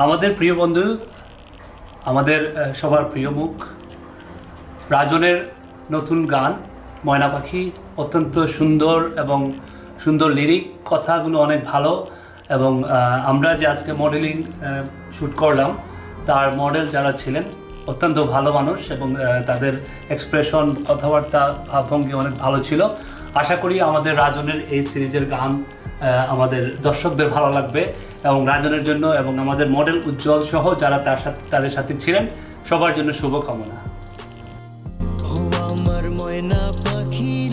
আমাদের প্রিয় বন্ধু, আমাদের সবার প্রিয় মুখ, রাজনের নতুন গান, ময়না পাখি, অত্যন্ত সুন্দর এবং সুন্দর লিরিক কথাগুলো অনেক ভালো এবং আমরা যে আজকে মডেলিং শ্যুট করলাম, তার মডেল যারা ছিলেন, অত্যন্ত ভালো মানুষ এবং তাদের এক্সপ্রেশন কথাবার্তা, ভাবভঙ্গি অনেক ভালো ছিল। আশা করি আমাদের রাজনের এই সিরিজের গান আমাদের দর্শকদের ভালো লাগবে এবং রাজনের জন্য এবং আমাদের মডেল উজ্জ্বল সহ যারা তার সাথে তাদের সাথে ছিলেন, সবার জন্য শুভকামনা। আমার ময়না পাখি